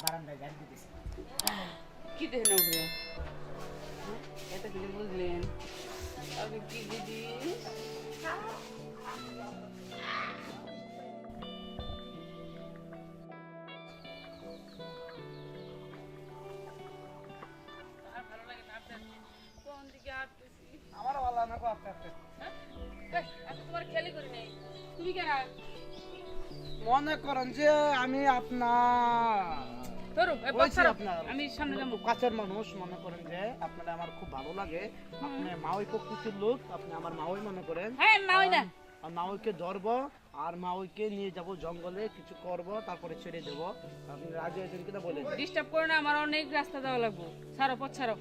বারান্দায় গাড়ি দিতেছি কি দেখেন ওপরে এত কিছু বুঝলেন আপনি কি আপনার? হাঁটতেছি? আমারও ভালো না আপনি হ্যাঁ? তোমার খেয়ালই করি নাই। তুমি কেন মনে করেন যে আমি আপনার আমি সামনে যাব। কাছের মানুষ মনে করেন যে আপনারা আমার খুব ভালো লাগে। আপনি মাওই প্রকৃতির লোক আপনি আমার মাওই মনে করেন। হ্যাঁ না। আর মাওইকে ধরবো আর মাওইকে নিয়ে যাব জঙ্গলে কিছু করব তারপরে ছেড়ে দেবো। আপনি রাজি হয়েছেন কিনা বলে ডিস্টার্ব করো না আমার অনেক রাস্তা যাওয়া লাগবে। ছাড়ো পথ ছাড়ো।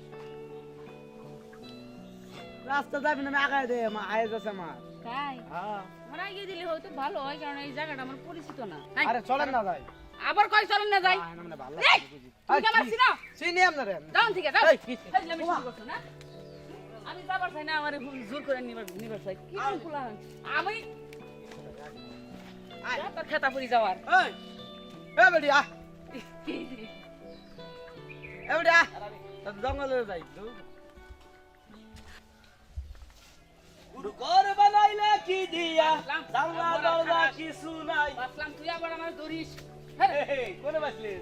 রাস্তা যাবি না আমি আগায় দে আমার আয়েজ আছে আমার। তাই? হ্যাঁ। আমার আগে দিলে হয়তো ভালো হয় কারণ এই জায়গাটা আমার পরিচিত না। আরে চলেন না যাই আবার কয় চলেন না যাই। মানে এই, এই, কি আমার কি? চিনো? চিনি আপনারে যাও ঠিক আছে এই, কি? আমি শুরু করছ না? আমি যাবার চাই না আমার জোর করে নিবার নিবার চাই। কি হয়? আমি তোর খেতা পুরি যাওয়ার। এই, এ আহ, এই বেটি, আহ। তা জঙ্গলে যাই। ঘর বানাইলে কি দিয়া। জানলা দরজা কিছু নাই। বাসলাম তুই আবার আমার এই, কোনে বাসলেন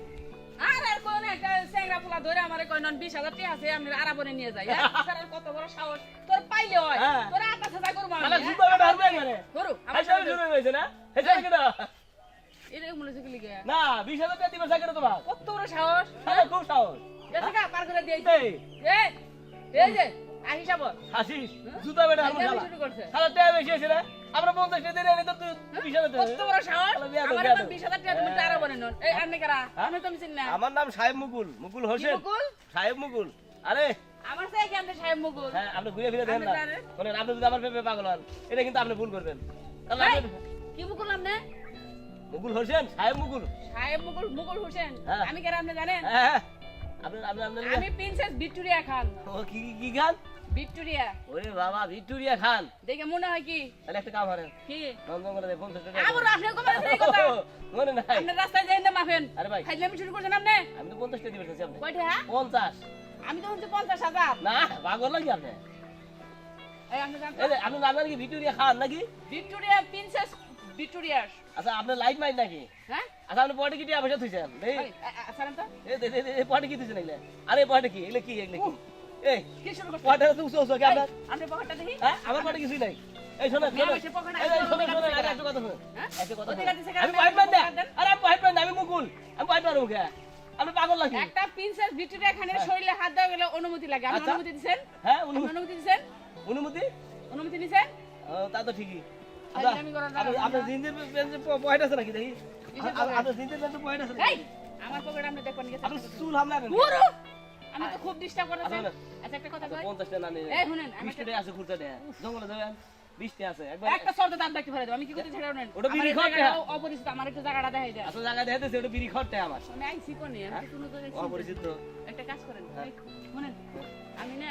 আরে কোন? একটা চেংরা পোলা ধরে আমারে কয় নন বিশ হাজার টাকা আছে আমি আরাবনে নিয়ে যাই। হ্যাঁ? স্যারের কত বড় সাহস? তোর পাইলে হয়। হ্যাঁ। তোর আতা সাজা করব আমি হ্যাঁ? জুতো কাটা হারবে এখানে ধরো আমার সাথে শুরু হয়েছে না? হেসাবে কেন এটা মনে হচ্ছে কি না বিশ হাজার টাকা দিবে সাইকেল তোমার। কত বড় সাহস? খুব সাহস। গেছে গা, পার করে দিয়ে এই, যে জুতা বেটা হারবে শালা। শুরু করছে। শালা টাকা বেশি আছে না? আমরা পঞ্চাশ টাকা দিয়ে এনে তো তুই বিশ হাজার টাকা কত বড় সাহস। শালা বিয়া দাও, আমার। হাজার টাকা তুমি টাকা বনে নন এই আপনি কারা? আমি তো চিনি না। আমার নাম সাহেব মুকুল মুকুল হোসেন। মুকুল? সাহেব মুকুল। আরে। আমার সাথে কি আপনি সাহেব মুকুল। হ্যাঁ আপনি ঘুরে ফিরে দেখেন না? শোনেন আপনি যদি আমার পেপে পাগল হন এটা কিন্তু আপনি ভুল করবেন। কি মুকুল আপনি? মুকুল হোসেন সাহেব মুকুল। সাহেব মুকুল মুকুল হোসেন। হ্যাঁ। আমি কারা আপনি জানেন? হ্যাঁ হ্যাঁ। আপনি আপনি আমি প্রিন্সেস ভিক্টোরিয়া খান। ও কি কি- কি গান ভিক্টোরিয়া। ওরে বাবা ভিক্টোরিয়া খান। দেখে মনে হয় কি? তাহলে একটা কাম হারেন কি? নন্দন করে দেয় পঞ্চাশ টাকা। আমার আপনি কবে এই কথা। মনে নাই। আপনি রাস্তায় যাই না মাফেন আরে ভাই। খাইলামি শুরু করছেন আপনি? আমি তো টাকা আপনি। কয়টা হ্যাঁ? পঞ্চাশ। আমি তো হচ্ছে পঞ্চাশ না পাগল নাকি আপনি? এই আপনি জানতো আপনি আপনার কি ভিক্টোরিয়া খান নাকি? ভিক্টোরিয়া প্রিন্সেস ভিক্টোরিয়া আচ্ছা আপনার লাইট মাইট নাকি? হ্যাঁ? আচ্ছা আপনি পয়টা কি টিয়া পয়সা থুইছেন? এই। তো। কি থুইছেন এগুলা? আরে এই কি? এগুলা কি এগুলা কি? এই কি শুরু করছেন পয়টা তো উঁচু উঁচু কি আপনার? আপনি পকেটটা দেখি। হ্যাঁ আমার পয়টা কিছুই নাই। এই শোনেন নিয়ে শোনেন। বসে পকেটে এই যে, আইসো, শোনেন আমাকে শোনেন কাছে আরে একটা কথা শুনুন? একটা কথা ওদিকে শুনুন। দিছে কেন? আমি পয়েন্ট ম্যান না আরে আমি পয়েন্ট ম্যান আমি মুকুল। আমি পয়েন্ট ম্যান মুখে আপনি পাগল নাকি? একটা প্রিন্সেস ভিক্টোরিয়া খানের শরীরে হাত দেওয়া গেলে অনুমতি লাগে। আপনি আচ্ছা। অনুমতি হ্যাঁ অনুমতি অনুমতি অনুমতি? অনুমতি নিছেন? তা তো ঠিকই। আপনার জিন্সের প্যান্টের পয়েন্ট আছে নাকি? দেখি। পয়েন্ট আমার পকেটে আপনি দেখবেন আপনি চুল হামলা করেন। আমি তো খুব ডিস্টার্ব করতেছি আচ্ছা, আচ্ছা একটা কথা আচ্ছা, কই? পঞ্চাশ টাকা না নিয়ে এই শুনেন আমি আছে ঘুরতে দেয়া। জঙ্গলে যাবেন? বিশ আছে একবার একটা শর্ত দাম দেখতে ফেলে আমি কি করতে সেটা নেন ওটা বিড়ি আমার এই খাওয়াতে জায়গাটা অপরিচিত আমার একটু জায়গাটা দেখাই দেয় আসল জায়গা দেখাতেছে ওটা বিড়ি খরটে আমার আমি আইসি কোনে আমি কোনো জায়গায় অপরিচিত। একটা কাজ করেন। শুনেন আমি না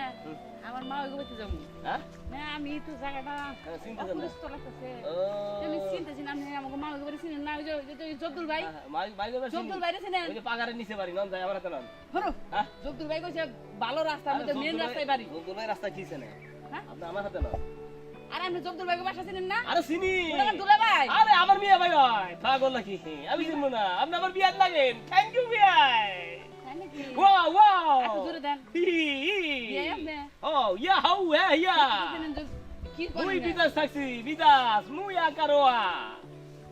আমার মা ওই গোবাইতে যাব। হ্যাঁ? না আমি তো জায়গাটা চিনতেছেন না? অপরিচিত লাগতেছে। আমি চিনতেছি না আপনি আমাকে মা ওই গোবাইতে চিনেন না ওই যে জব্দুল ভাই। মাই- মাই যাবার জব্দুল ভাইরে চিনেন? ওই যে পাগারের নিচে বাড়ি নন যায় আমার হাতে নন। হরো হ্যাঁ? জব্দুল ভাই কইছে ভালো রাস্তা মেন রাস্তায় বাড়ি। জব্দুল ভাই রাস্তা কিছে না হ্যাঁ? আপনি আমার হাতে নন। আপনি জব্দুল ভাইকে বাসা চিনেন না? আরে চিনি। দুলা ভাই। আরে আমার বিয়ে ভাই হয়। পাগল নাকি? আমি চিনবো না। আপনি আমার বিয়ার লাগেন। থ্যাংক ইউ দেন। হি বিয়ে আপনি? ও ইয়া হাউ হ্যাঁ ইয়া চিনেন যে- কি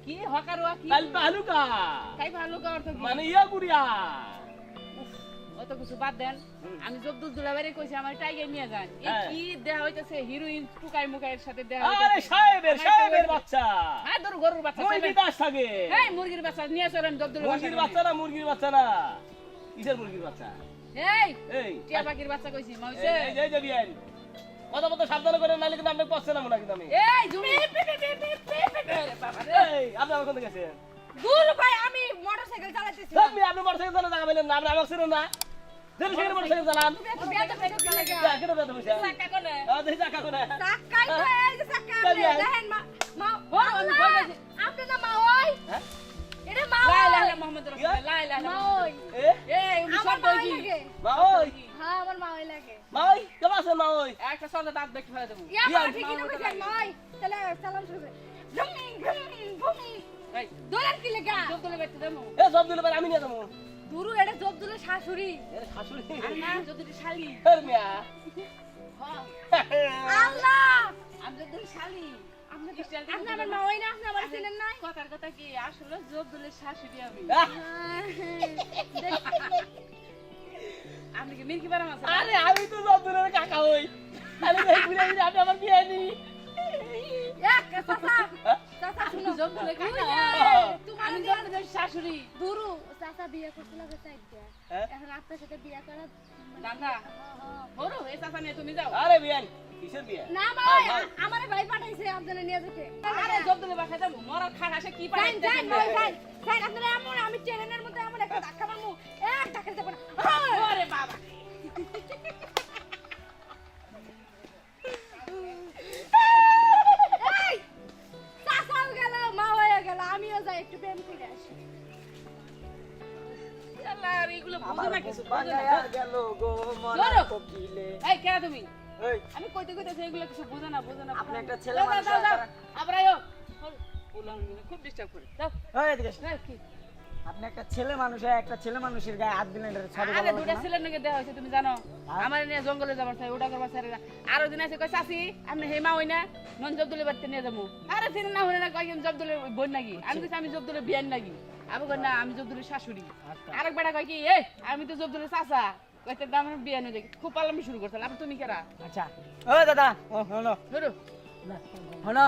কি হকারুয়া কি কাল পাহলুকা। তাই ভালো কা? অর্থ মানে ইয়া গুড়িয়া অত কিছু বাদ দেন। আমি জব্দুল দুলাবারে কইছি আমার টাইগার নিয়ে যান। হ্যাঁ। কি দেয়া হইতাছে? হিরোইন টুকাই মুকাইয়ের সাথে দেয়া আরে সাহেবের সাহেবের বাচ্চা। হ্যাঁ ধরো গরুর বাচ্চা চলবেন। বিদাস থাকে। এই মুরগির বাচ্চা নিয়ে চলেন জব্দুল মুরগির বাচ্চা না মুরগির বাচ্চা না? কিসের মুরগির বাচ্চা? এই এই। টিয়া পাখির বাচ্চা কইছি মাউসে। এই এই যে বিয়ান। কথা মতো সাবধান করে নাইলে কিন্তু আপনি পছন্দ না মনে কিন্তু আমি। এই জুমি। এই আপনি আমার কোথায় গেছেন? দূর ভাই আমি মোটরসাইকেল চালাতেছি আপনি আপনি মোটরসাইকেল চালানো জায়গা পেলেন না আপনি আমাকে না। একটা শব্দ দাঁত দেখতে ফেলে দেবো তাহলে সালাম শুরু করে জমি জমি ভূমি এই। দোলার কি লাগা? সব দিলে আমি নিয়ে যাব। দুরু এটা জব দুলে শাশুড়ি শাশুড়ি? আর না যদি শালি। এর মিয়া? আল্লাহ! আমি শালি। আপনি আপনি আমার মা ওই না আপনি আমার চেনেন নাই? কথার কথা কি? আসলে জব শাশুড়ি আমি। আপনি কি মির্কি বারাম আছে আরে আমি তো সব দিলে কাকা দেখি না আমি আমার বিয়ে এক চাচা চাচা শুনো আমি বিয়ে- শাশুড়ি। দুরু চাচা বিয়ে করতে লাগে চাইতে হ্যাঁ? এখন আপনার সাথে বিয়ে করা দাদা বড় এই চাচা নিয়ে তুমি যাও। আরে বিয়ান কিসের বিয়ে না ভাই আমার ভাই পাঠাইছে আপনারা নিয়ে যেতে। আরে জব দিলে যাব মরা খাট আসে কি যান আপনারা এমন আমি ট্রেনের মধ্যে এমন একটা ধাক্কা মারমু এক ধাক্কা দিতে পারব ওরে বাবা। এই ব্যায়াম করে আসি। আমি কইতে কইতে এগুলো কিছু বুঝো না বুঝো না। আপনি একটা ছেলে আবার আয়ো। খুব ডিস্টার্ব করে। এদিকে কি? আপনি একটা ছেলে মানুষ হয়ে একটা ছেলে মানুষের গায়ে হাত দিলেন সরি আরে দুটা ছেলের নাকি দেওয়া হয়েছে তুমি জানো? হ্যাঁ? আমার নিয়ে জঙ্গলে যাবার চাই ওটা করবার চাই না আরও দিন আছে কই চাচি আপনি হেমা হই না মন জবদুলে বাড়তে নিয়ে যাব। আরে চিনি না হই না কই আমি জবদুলে বোন নাকি? আমি কইছি আমি জবদুলে বিয়ান নাকি? আমি কই না আমি জবদুলে শাশুড়ি। আচ্ছা। আরেক বেটা কয় কি এ আমি তো জবদুলে চাচা। কইতে দাম বিয়ান হয়ে যায় খুব পালামি শুরু করছিল আপনি তুমি কেরা? আচ্ছা। ও দাদা ও হলো ধরো। হলো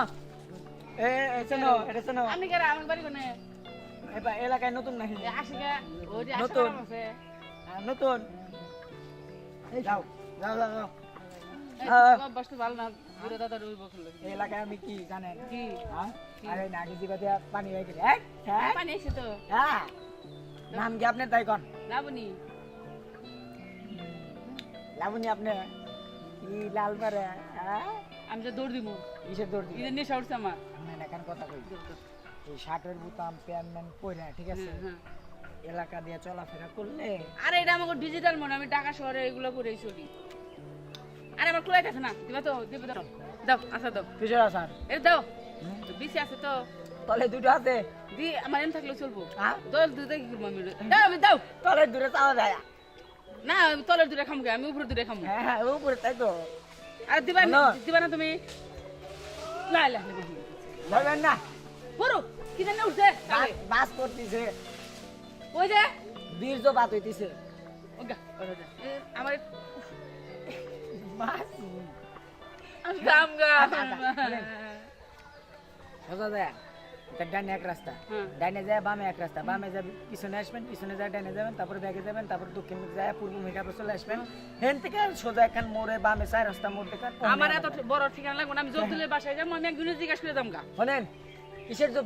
এ এ শোনো এটা শোনো। আপনি কেরা? আমার বাড়ি কোনে? এবার এলাকায় নতুন নাকি? নতুন। আছে। হ্যাঁ, নতুন। যাও যাও যাও যাও। হ্যাঁ। তো এলাকায় আমি কি জানেন? কি? হ্যাঁ? আরে নাকি দিয়া পানি হয়ে গেলে পানি এসে তো। হ্যাঁ। নাম কি আপনার? তাই কন। লাবনি লাবণী আপনি কি লাল পারে আমি যে দৌড় দিব কিসের দৌড় দিবেন ঈদের নেশা উঠছে আমার। এখন কথা কই এই শার্টের বুতাম প্যান্ট ম্যান পরে ঠিক আছে। এলাকা দিয়ে চলাফেরা করলে আরে এটা আমাকে ডিজিটাল মনে আমি ঢাকা শহরে এগুলো করেই চলি। আরে আমার কুলাই আছে না দিবা তো দিবা দাও দাও আচ্ছা দাও। কিসের আসার। এ দাও। বেশি আছে তো। তলে দুটো আছে। দি আমার এম থাকলে চলবো। হ্যাঁ? দল দুধে কি করব আমি। দাও আমি দাও। তলে দূরে চাওয়া যায় না আমি তলের দূরে খামগে আমি উপরে দূরে খামো। হ্যাঁ হ্যাঁ উপরে তাই তো। আর দিবা না না। দিবা না তুমি। লাই ধরবেন না। বড় কি জানি উঠছে বাস- করতেছে। ওই যে। বীর্য বাত হইতেছে। আমার বাস আচ্ছা, আচ্ছা, সোজা যায় ডানে এক রাস্তা। হুম। যায় বামে এক রাস্তা। বামে যাবে পিছনে আসবেন পিছনে যায় ডাইনে যাবেন তারপর ব্যাগে যাবেন তারপর দক্ষিণ দিকে যায় পূর্ব চলে আসবেন। হেন থেকে সোজা একখান মোড়ে বামে চার রাস্তা মোড় থেকে আমার এত বড় ঠিকানা লাগবে না আমি জবদুলের বাসায় যাব আমি একজনের জিজ্ঞাসা করে দাম গা। শোনেন কিসের জব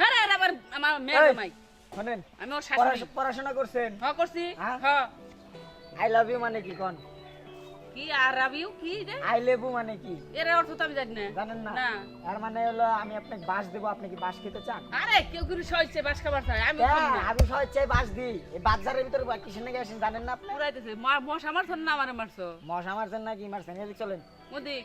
দূর হ্যাঁ আর আবার আমার মেয়ে জামাই শোনেন আমি ওর শাশুড়ি। পড়াশোনা করছেন? হ্যাঁ করছি। হ্যাঁ? হ্যাঁ। আই লাভ ইউ মানে কি কোন? কি আর রাবিউ কি রে? আই লেবু মানে কি? এর অর্থ তো আমি জানি না। জানেন না? না। আর মানে হলো আমি আপনাকে বাস দেবো আপনি কি বাস খেতে চান? আরে কেউ কিন্তু সইছে বাস খাবার চাই আমি হ্যাঁ, না। আমি সহজ বাস দিই। এই বাজারের ভিতরে কিসের নাকি আসেন জানেন না পুরাইতেছে মশা মারছেন না আমারে মারছো? মশা মারছেন নাকি? মারছেন? এদিকে চলেন। মুদি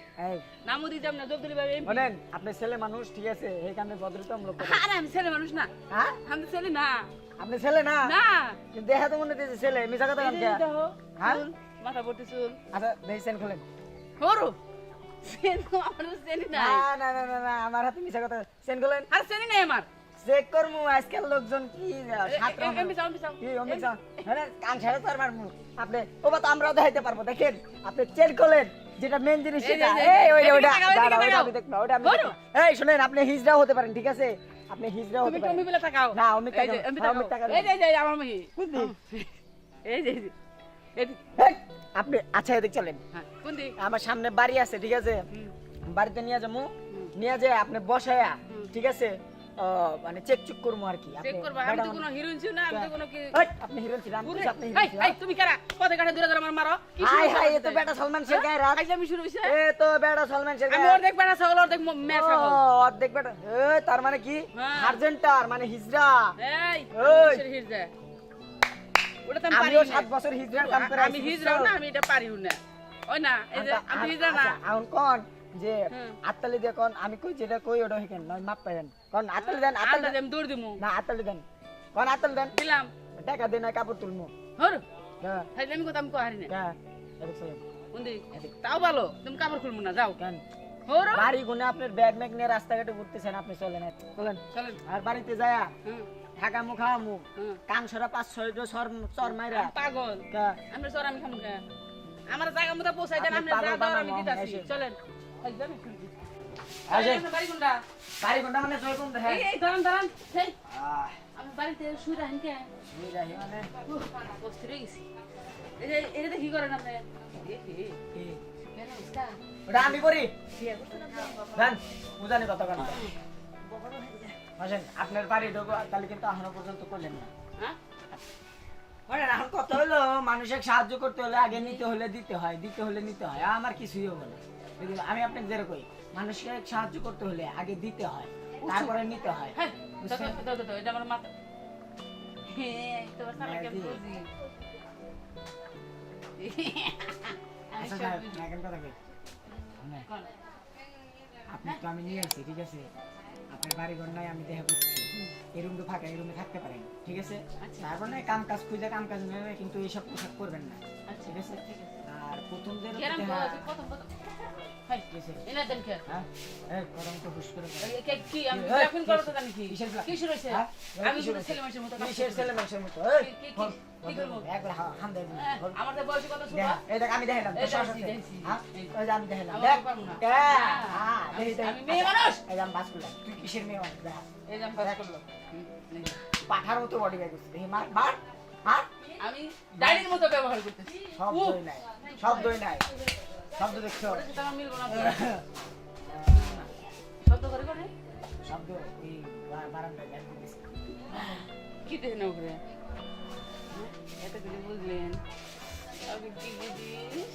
না মুদি যাম না জবদুলি ভাই শোনেন আপনি ছেলে মানুষ ঠিক আছে এইখানে ভদ্রতম আরে আমি ছেলে মানুষ না। হ্যাঁ? আমি তো ছেলে না। আপনি ছেলে না? না। কিন্তু দেখা তো মনে হচ্ছে ছেলে মিশা কথা এই কেন যে হ্যাঁ? মাথা ভর্তি চুল। আচ্ছা দেখছেন খোলেন। হরু সেন আমার তো না না না না না আমার হাতে মিশা কথা সেন খোলেন। আর চেনি নাই আমার। চেক করমু আজকাল লোকজন কি চাও। কি অমিত হ্যাঁ কান ছাড়া তো আর মারমু। আপনি ও বা তো আমরাও দেখাইতে পারব দেখেন। আপনি চেক করলেন যেটা মেন জিনিস সেটা। এই ওই ওটা। ওটা। আমি দেখব ওটা আমি। এই শুনেন আপনি হিজড়াও হতে পারেন ঠিক আছে? আপনি হিজড়াও তুমি হতে তুমি পারেন। বলে তাকাও। না, যে, তাকাও। হ্যাঁ, তাকাও। এই এই আমার। কোন দিক? এই এই আপনি আচ্ছা এদিক চলেন। হ্যাঁ, কোন দিক? আমার সামনে বাড়ি আছে ঠিক আছে? বাড়িতে নিয়ে যাব। নিয়ে যায় আপনি বসায়া ঠিক আছে? মানে চেক চুক করব আর কি। চেক আমি তো কোনো হিরোইন ছিল না আমি তো কোনো কি আপনি হিরো ছিলেন আমি পুরে, আপনি এই, হিরো এই, তুমি কারা? পথে ঘাটে দূরে দূরে আমার মারো। হাই হাই এ তো বেটা সালমান শেখ গায়ে রাত আইজামি শুরু হইছে এ তো বেটা সালমান শেখ আমি অর্ধেক বেড়া ছাগল অর্ধেক মেয়ে ছাগল। অর্ধেক বেটা এ তার মানে কি? হ্যাঁ। আর্জেন্টার মানে হিজরা। এই। কিসের ওটা তো আমি আমিও পারি না। সাত বছর হিজরার কাম করে আমি হিজড়াও না আমি এটা পারিও না। ওই না এই যে আমি তো হিজড়া না। এখন কোন যে আত্তালি দিয়ে কোন আমি কই যেটা কই ওটা হেকেন নয় মাপ পাইবেন কোন আত্তালি দেন আন্দা দেন দৌড় দিমু না আত্তালি দেন কোন আত্তালি দেন দিলাম টাকা দেন কাপড় তুলমু হর হ্যাঁ আমি কথা আমি কহারি না হ্যাঁ তাও ভালো তুমি কাপড় খুলবো না যাও কেন হর বাড়ি গুনে আপনার ব্যাগ ম্যাগ নিয়ে রাস্তাঘাটে ঘুরতেছেন আপনি চলেন চলেন চলেন আর বাড়িতে যায়া থাকা মুখ মুখ হুম। কান সরা পাঁচ ছয় সর চর মাইরা পাগল আমরা সর আমি খামু কে আমার জায়গা মতো পৌঁছাই দেন আপনি আপনি যা দাও আমি দিতাছি চলেন আসেন। বাড়ি কোনটা? বাড়ি ঘণ্টা মানে ছয় কোন দেখেন এই এই দাঁড়ান দাঁড়ান। এই আমি বাড়িতে শুই রাখেন কে? এই যাই মানে? কষ্ট হয়ে গেছি। এই এটা কি করেন আপনি? এ, এ, কি? কেন বুঝতা? ওটা আমি করি। বিয়ে করতে না বিয়ে করতে। দেন বুঝানি কত গান আসেন আপনার বাড়ি ঢোকো তাহলে কিন্তু এখনও পর্যন্ত করলেন না। হ্যাঁ? এখন কত হলো? মানুষের সাহায্য করতে হলে আগে নিতে হলে দিতে হয় দিতে হলে নিতে হয়। আমার কিছুই হবে না? আমি আপনাকে যেরকম মানুষকে সাহায্য করতে হলে আগে দিতে হয় তারপরে নিতে হয়। হ্যাঁ, এটা আমার মাথা। তোমার বুঝি? আপনি তো আমি নিয়ে আসছি ঠিক আছে? আপনার বাড়ি ঘর নাই আমি দেখা করছি এই রুম তো ফাঁকা এই রুমে থাকতে পারেন ঠিক আছে? আচ্ছা। তারপর না কাম কাজ খুঁজে কাম কাজ নেবে কিন্তু এইসব পোশাক করবেন না আচ্ছা, ঠিক আছে? ঠিক আছে। আর প্রথম যে আমি দেখালাম আমি দেখালাম তুই কিসের মেয়ে। পাঠার মতো বডি ব্যাগ করছিস মার মার মার। আমি ডাইনির মতো ব্যবহার করতেছি। সব দই নাই সব দই নাই। শব্দ দেখছ? হ্যাঁ। শব্দ করে শব্দ ওই বারান্দায় কি দেখেন ওখানে এত করে বুঝলেন আমি কি বুঝিস?